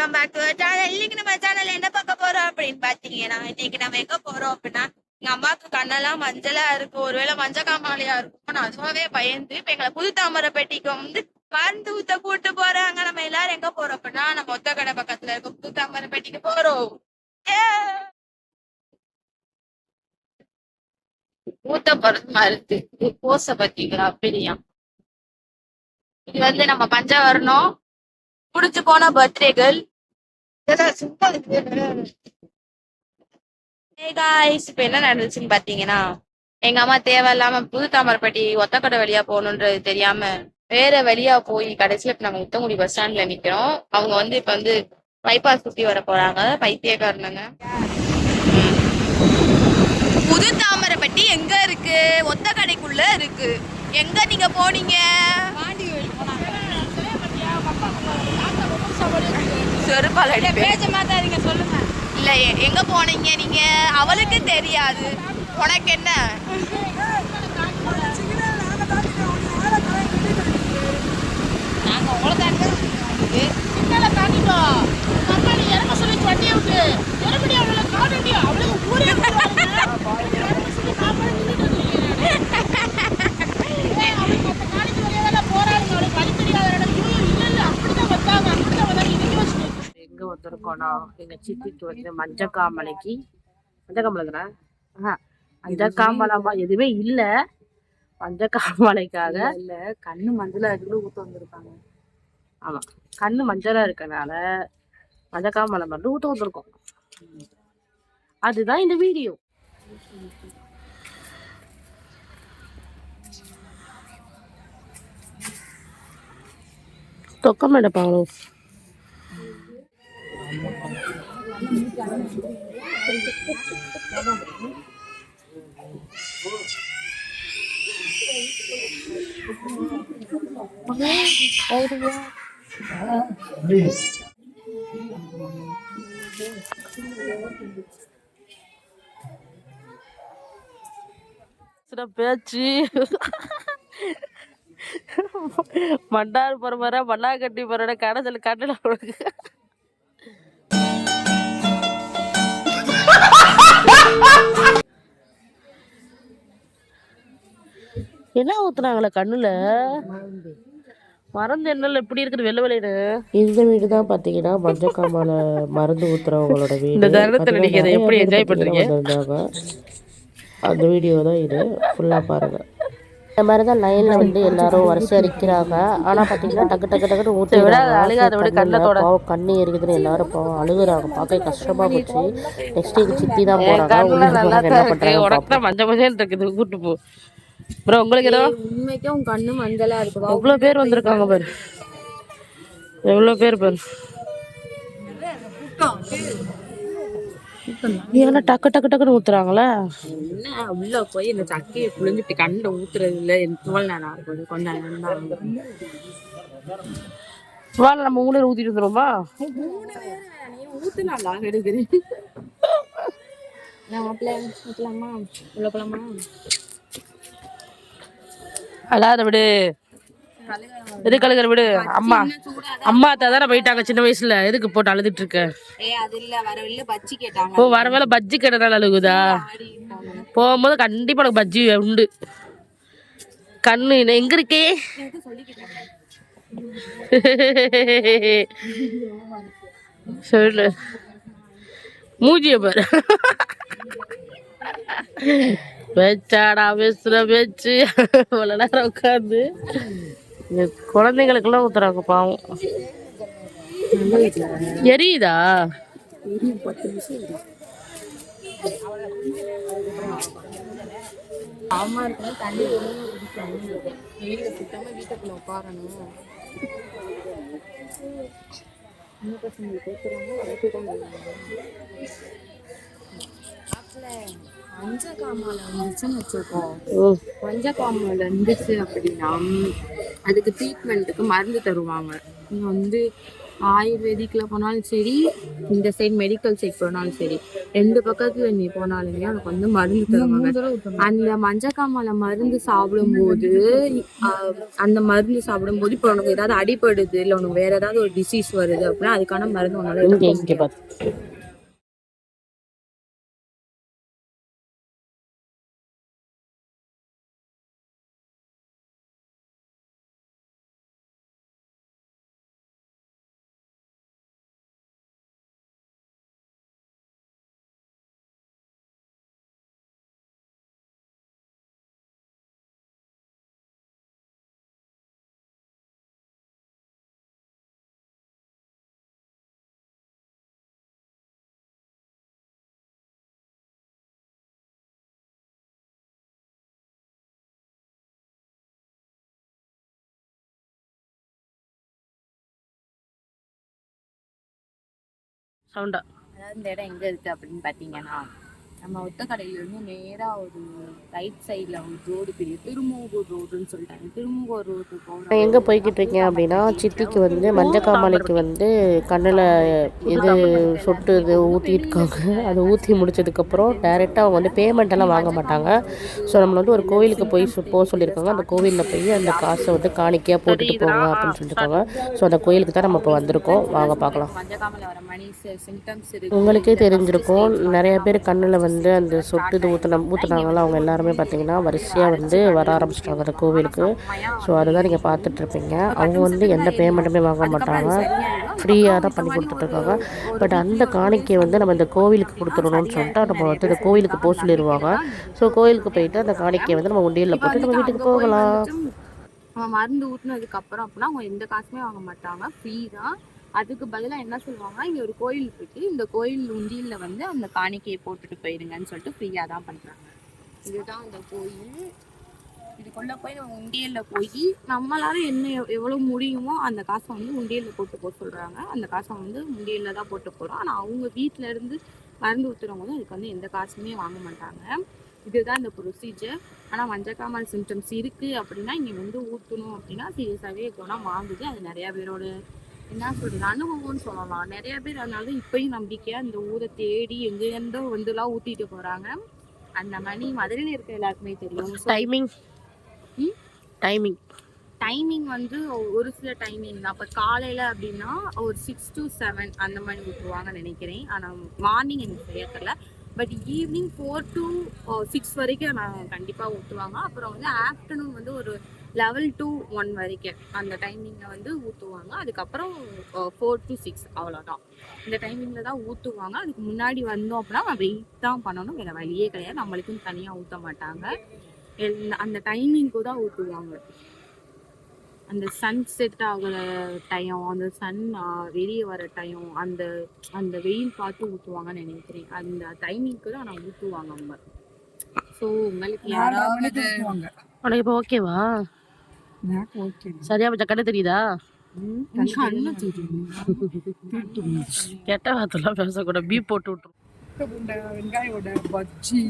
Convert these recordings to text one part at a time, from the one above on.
Welcome back to channel இன்னைக்கு நம்ம சேனல்ல என்ன பார்க்க போறோம் அப்படின்னு பாத்தீங்கன்னா இன்னைக்கு நம்ம எங்க போறோம் அப்படின்னா எங்க அம்மாவுக்கு கண்ணெல்லாம் மஞ்சளா இருக்கு ஒருவேளை மஞ்சள் காமாலையா இருக்கும். நான் அதுவாவே பயந்து இப்ப எங்களை புது தாமரை பெட்டிக்கு வந்து மருந்து ஊத்த கூட்டு போறாங்க. நம்ம எல்லாரும் எங்க போறோம் அப்படின்னா நம்ம ஒத்த கடை பக்கத்துல இருக்க புது தாமரை பெட்டிக்கு போறோம் ஊத்த போறது மருந்து கோச பத்தீங்களா அப்படியா? இது வந்து நம்ம பஞ்சவர்ணம். புடிச்சு போன பர்த்டேகள் இப்ப என்ன நடந்துச்சுன்னு பாத்தீங்கன்னா எங்க அம்மா தேவையில்லாம புது தாமரைப்பட்டி ஒத்தக்கடை வழியா போகணுன்றது தெரியாம வேற வழியா போய் கடைசியில இப்ப நாங்க முத்தங்குடி பஸ் ஸ்டாண்ட்ல நிக்கிறோம். அவங்க வந்து இப்ப வந்து பைபாஸ் சுத்தி வர போறாங்க. பைத்தியக்காரனுங்க. புது தாமரைப்பட்டி எங்க இருக்கு? ஒத்த கடைக்குள்ள இருக்கு. எங்க நீங்க போனீங்க? செருப்பால் மாட்டாதீங்க சொல்லுங்க. இல்ல எங்க போனீங்க நீங்க? அவளுக்கு தெரியாது. உனக்கு என்ன? நாங்க உங்களை தாண்டி பின்னால காட்டிட்டோம் மறுநாள் இறங்க சொல்லி வண்டியை விட்டு மறுபடியும் அவளை காட்டி அவளுக்கு ஊரே விடுவாங்க. இறங்க சொல்லி நான் போய் நின்னுட்டு இருக்கேன் நானு. ஏய், அவளுக்கு மத்த காலேஜ் வழியாதானே போறாளுங்க, அவளுக்கு வழி தெரியாத இடம். ஐயோ, இல்ல, இல்ல, அப்படிதான் வந்தாங்க, அப்படிதான் வந்தாங்க, இறங்கி வச்சுட்டு. எங்க வந்திருக்கோம்னா எங்க சித்திக்கு வந்து மஞ்சக்காமலைக்கு மஞ்சக்காமலைக்குறா மஞ்சக்காமலை எதுவுமே இல்ல. மஞ்சக்காமலைக்காக. இல்ல கண்ணு மஞ்சளா இருக்குன்னு ஊத்த வந்திருக்காங்க. ஆமா. கண்ணு மஞ்சளா இருக்கனால மஞ்சக்காமலை மட்டும் ஊத்த வந்திருக்கோம். அதுதான் இந்த வீடியோ. தொக்கம் எடுப்பாங்களோ பேச்சு. மண்டார் பரம்பரை மண்ணா கட்டி பரவ கடைசியில் கட்டில உனக்கு என்ன ஊத்துனாங்களே கண்ணுல? மருந்து என்னல இப்படி இருக்குது வெள்ளை வெளியில? இந்த வீடு தான் பாத்தீங்கன்னா மஞ்சக்காமல மருந்து ஊத்துறவங்களோட வீடு. இந்த தருணத்துல நீங்க இதை எப்படி enjoy பண்றீங்க? அந்த வீடியோ தான் இது ஃபுல்லா பாருங்க. இந்த மாதிரி தான் லைன்ல வந்து எல்லாரும் வரிசை அடிக்கிறாங்க. ஆனா பாத்தீங்கன்னா டக்கு டக்கு டக்குன்னு அழுகாத விட, கண்ணத்தோட. பாவம் கண்ணு எரிக்குதுன்னு எல்லாரும் பாவம் அழுகுறாங்க. பார்க்க கஷ்டமா போச்சு. நெக்ஸ்ட் எங்க சித்தி தான் நல்லா இருக்கவங்க என்ன இருக்கு. தான் மஞ்சள் மஞ்சள் இருக்குது. கூட்டு போ. ப்ரோ உங்களுக்கு ஏதோ? உண்மைக்கும் உன் கண்ணு மஞ்சளா இருக்குதா. எவ்வளவு பேர் வந்திருக்காங்க பாரு. எவ்வளவு பேர் பாரு. ஏன்னா டக்கு டக்கு டக்குன்னு ஊத்துறாங்களே? என்ன உள்ள போய் இந்த சக்கையை புழிஞ்சிட்டு கண்ணுல ஊத்துறது இல்ல தோல் நேரம் இருக்கும் கொஞ்சம் நேரம் தான். வாழ நம்ம ஊழல் ஊத்திட்டு வந்துருமா ஊத்துனாலா எடுக்கிறேன். நான் மாப்பிள்ள? ஊத்தலாமா? உள்ள போலாமா? அழாத விடு. எதுக்கு அழுகிற விடு? அம்மா அம்மா தானே போயிட்டாங்க சின்ன வயசுல. எதுக்கு போட்டு அழுதுட்டு இருக்க? ஓ வர வேலை பஜ்ஜி கேட்டதால அழுகுதா? போகும்போது கண்டிப்பா எனக்கு பஜ்ஜி உண்டு. கண்ணு எங்க இருக்கே? சொல்லு. மூஞ்சிய பாரு. பேச்சாடா பேசுற பேச்சு. இவ்வளவு நேரம் உட்காந்து இந்த குழந்தைங்களுக்கெல்லாம் ஊத்துறாங்க பாவம். எரியுதா? அம்மா இருக்கணும் தண்ணி வெயில சுத்தமா வீட்டுக்குள்ள உட்காரணும் பசங்களுக்கு ஊத்துறாங்க வளர்த்து தான் மஞ்ச காமால வந்துச்சுன்னு வச்சிருக்கோம் ம் மஞ்ச காமால இருந்துச்சு அப்படின்னா அதுக்கு ட்ரீட்மெண்ட்டுக்கு மருந்து தருவாங்க. நீங்க வந்து ஆயுர்வேதிக்ல போனாலும் சரி இந்த சைடு மெடிக்கல் சைடு போனாலும் சரி ரெண்டு பக்கத்துல நீ போனாலுமே உனக்கு வந்து மருந்து தருவாங்க. அந்த மஞ்சக்காமலை மருந்து சாப்பிடும்போது அந்த மருந்து சாப்பிடும்போது இப்போ உனக்கு ஏதாவது அடிபடுது இல்லை உனக்கு வேற ஏதாவது ஒரு டிசீஸ் வருது அப்படின்னா அதுக்கான மருந்து உன்னால சவுண்டா. அதாவது இந்த இடம் எங்க இருக்கு அப்படின்னு பாத்தீங்கன்னா நம்ம ஒத்தக்கடையில இருந்து நேரா ஒரு ரைட் சைடுல ஒரு ரோடு பெரிய திருமூகூர் ரோடுன்னு சொல்லிட்டாங்க. திருமூகூர் ரோடு நான் எங்கே போய்கிட்டு இருக்கேன் அப்படின்னா சித்திக்கு வந்து மஞ்சக்காமலைக்கு வந்து கண்ணில் இது சொட்டு இது ஊற்றிருக்காங்க அதை ஊற்றி முடிச்சதுக்கப்புறம் டேரெக்டாக அவங்க வந்து பேமெண்ட் எல்லாம் வாங்க மாட்டாங்க. ஸோ நம்மளை வந்து ஒரு கோவிலுக்கு போய் சு- போக சொல்லியிருக்காங்க. அந்த கோவிலில் போய் அந்த காசை வந்து காணிக்கையாக போட்டுட்டு போங்க அப்படின்னு சொல்லியிருக்காங்க. ஸோ அந்த கோயிலுக்கு தான் நம்ம இப்போ வந்திருக்கோம். வாங்க பார்க்கலாம் மஞ்சக்காமல வர மணி சிம்டம்ஸ் இருக்கு. உங்களுக்கே தெரிஞ்சிருக்கும். நிறைய பேர் கண்ணில் வந்து வந்து அந்த சொட்டு இது ஊற்றின ஊற்றுனாங்களோ அவங்க எல்லாருமே பார்த்தீங்கன்னா வரிசையாக வந்து வர ஆரம்பிச்சிட்டாங்க அந்த கோவிலுக்கு. ஸோ அதுதான் நீங்கள் பார்த்துட்ருப்பீங்க அவங்க வந்து எந்த பேமெண்ட்டுமே வாங்க மாட்டாங்க. ஃப்ரீயாக தான் பண்ணி கொடுத்துட்ருக்காங்க. பட் அந்த காணிக்கையை வந்து நம்ம இந்த கோவிலுக்கு கொடுத்துடணும்னு சொல்லிட்டு நம்ம வந்து இந்த கோவிலுக்கு போக சொல்லிடுவாங்க ஸோ கோவிலுக்கு போயிட்டு அந்த காணிக்கையை வந்து நம்ம உண்டியலில் போட்டு நம்ம வீட்டுக்கு போகலாம். நம்ம மருந்து ஊற்றினதுக்கப்புறம் அப்படின்னா அவங்க எந்த காசுமே வாங்க மாட்டாங்க. ஃப்ரீ தான். அதுக்கு பதிலாக என்ன சொல்லுவாங்க இங்கே ஒரு கோயில் இருக்கு. இந்த கோயில் உண்டியில் வந்து அந்த காணிக்கையை போட்டுட்டு போயிருங்கன்னு சொல்லிட்டு ஃப்ரீயாக தான் பண்ணுறாங்க இதுதான் அந்த கோயில். இதுக்குள்ள போய் நம்ம உண்டியலில் போய் நம்மளால என்ன எவ்வளோ முடியுமோ அந்த காசை வந்து உண்டியலில் போட்டு போக சொல்கிறாங்க அந்த காசை வந்து உண்டியலில் தான் போட்டு போகிறோம் ஆனால் அவங்க வீட்டில் இருந்து மருந்து ஊற்றுறவங்க வந்து அதுக்கு வந்து எந்த காசுமே வாங்க மாட்டாங்க. இதுதான் இந்த ப்ரொசீஜர் ஆனால் மஞ்சக்காமல் சிம்டம்ஸ் இருக்குது அப்படின்னா இங்கே வந்து ஊற்றணும் அப்படின்னா சீரியஸாகவே குணம் வாங்குது. அது நிறையா பேரோட என்ன சொல்றது? அனுபவம்னு சொல்லலாம். நிறைய பேர் அதனால தான் இப்பயும் நம்பிக்கையா இந்த ஊரை தேடி எங்க இருந்தோ வந்துலாம் ஊத்திட்டு போறாங்க. அந்த மணி மதுரையில இருக்க எல்லாருக்குமே தெரியும். டைமிங்? டைமிங் டைமிங் வந்து ஒரு சில டைமிங் தான். இப்போ காலையில் அப்படின்னா ஒரு சிக்ஸ் to செவன் அந்த மாதிரி ஊற்றுவாங்கன்னு நினைக்கிறேன். ஆனால் மார்னிங் எனக்கு சரியா தெரியல. But evening four to six வரைக்கும் நான் கண்டிப்பாக ஊற்றுவாங்க அப்புறம் வந்து ஆஃப்டர்நூன் வந்து ஒரு லெவல் to ஒன் வரைக்கும். அந்த டைமிங்கில் வந்து ஊற்றுவாங்க அதுக்கப்புறம் ஃபோர் to சிக்ஸ் அவ்வளோதான் இந்த டைமிங்கில் தான் ஊற்றுவாங்க அதுக்கு முன்னாடி வந்தோம் அப்படின்னா நம்ம வெயிட் தான் பண்ணணும். வேறு வழியே கிடையாது. நம்மளுக்கும் தனியாக ஊற்ற மாட்டாங்க. எல்- அந்த டைமிங்க்கு தான் ஊற்றுவாங்க அந்த சன் செட் ஆகுற டைம் அந்த சன் வெளியே வர டைம் அந்த அந்த வெயில் பார்த்து ஊற்றுவாங்கன்னு நினைக்கிறேன். அந்த டைமிங்க்கு தான் நான் ஊற்றுவாங்க அவங்க. ஸோ உங்களுக்கு யாராவது உனக்கு இப்போ ஓகேவா சரியா பச்சா? கண்ணு தெரியுதா. கெட்ட வார்த்தைலாம் பேசக்கூடாது. பீப் போட்டு விட்டுரும் வெங்காய வடை பஜ்ஜி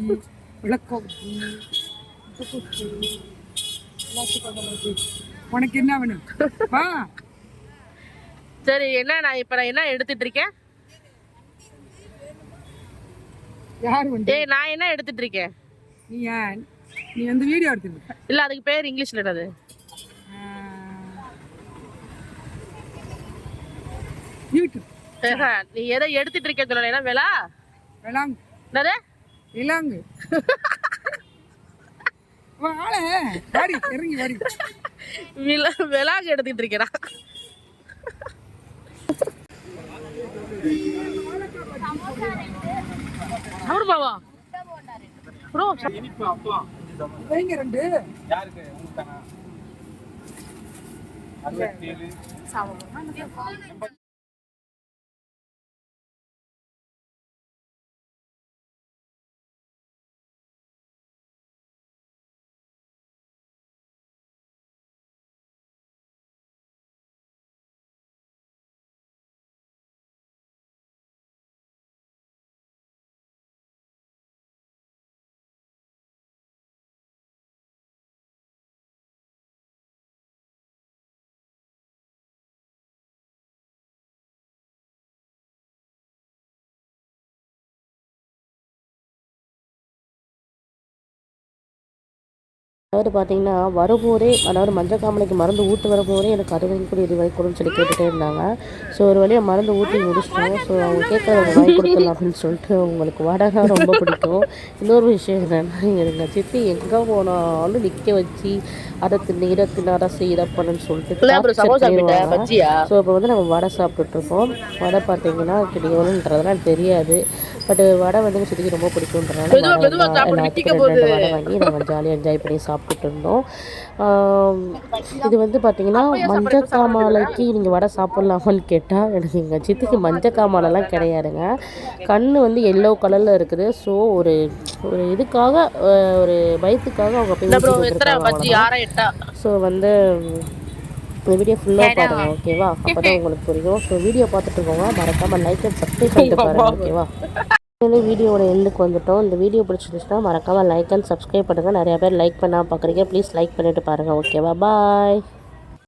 உனக்கு என்ன வேணும்? சரி என்ன நான் இப்போ நான் என்ன எடுத்துட்டு இருக்கேன்? நான் என்ன எடுத்துட்டு இருக்கேன்? நீ நீ வந்து வீடியோ எடுத்துருக்க இல்ல அதுக்கு பேர் இங்கிலீஷ்ல என்னது? நீ எதை எடுத்துட்டு இருக்க சொல்லல. விலா? விலாங்கு. என்னது? விலாங்கு. வாழ வாடி இறங்கி வாடி. விலா விலாங்கு எடுத்துட்டு இருக்கடா அவர் பாவா? ப்ரோ ரெண்டு. அதாவது பார்த்தீங்கன்னா வரும்போதே அதாவது மஞ்சள் காமலைக்கு மருந்து ஊற்று வரும்போதே எனக்கு அது வாங்கி கொடு இது வாங்கி கொடுன்னு சொல்லி கேட்டுகிட்டே இருந்தாங்க. ஸோ ஒரு வழியாக மருந்து ஊற்றி முடிச்சிட்டாங்க ஸோ அவங்க கேட்கறத வாங்கி கொடுத்துடலாம் அப்படின்னு சொல்லிட்டு அவங்களுக்கு வடைனா ரொம்ப பிடிக்கும். இன்னொரு விஷயம் என்னென்னா எங்கள் சித்தி எங்கே போனாலும் நிற்க வச்சு அதை தின்னு இதை தின்னு அதை செய் இதை பண்ணுன்னு சொல்லிட்டு. ஸோ இப்போ வந்து நம்ம வடை சாப்பிட்டுட்டு இருக்கோம் வடை பார்த்தீங்கன்னா கிட்ட எவ்வளோன்றதுலாம் தெரியாது. பட் வடை வந்து சித்திக்கு ரொம்ப வடை வாங்கி நாங்கள் ஜாலியாக என்ஜாய் பண்ணி சாப்பிட்டுட்டு இருந்தோம். இது வந்து பார்த்தீங்கன்னா மஞ்சள் காமாலைக்கு நீங்கள் வடை சாப்பிட்லாமான்னு கேட்டால் எனக்கு எங்கள் சித்திக்கு மஞ்சள் காமாலைலாம் கிடையாதுங்க. கண் வந்து எல்லோ கலரில் இருக்குது. ஸோ ஒரு ஒரு இதுக்காக ஒரு பயத்துக்காக அவங்க போய் ஸோ வந்து இந்த வீடியோ ஃபுல்லாக பாருங்க ஓகேவா அப்போ தான் உங்களுக்கு புரியும். ஸோ வீடியோ பார்த்துட்டு இருக்கோங்க. மறக்காமல் லைக் அண்ட் சப்ஸ்கிரைப் பண்ணிட்டு பாருங்க ஓகேவா வீடியோவோட எண்டுக்கு வந்துட்டோம். இந்த வீடியோ பிடிச்சிருந்துச்சுன்னா மறக்காமல் லைக் அண்ட் சப்ஸ்கிரைப் பண்ணுங்கள் நிறையா பேர் லைக் பண்ணால் பார்க்குறீங்க ப்ளீஸ் லைக் பண்ணிட்டு பாருங்கள் ஓகேவா பாய்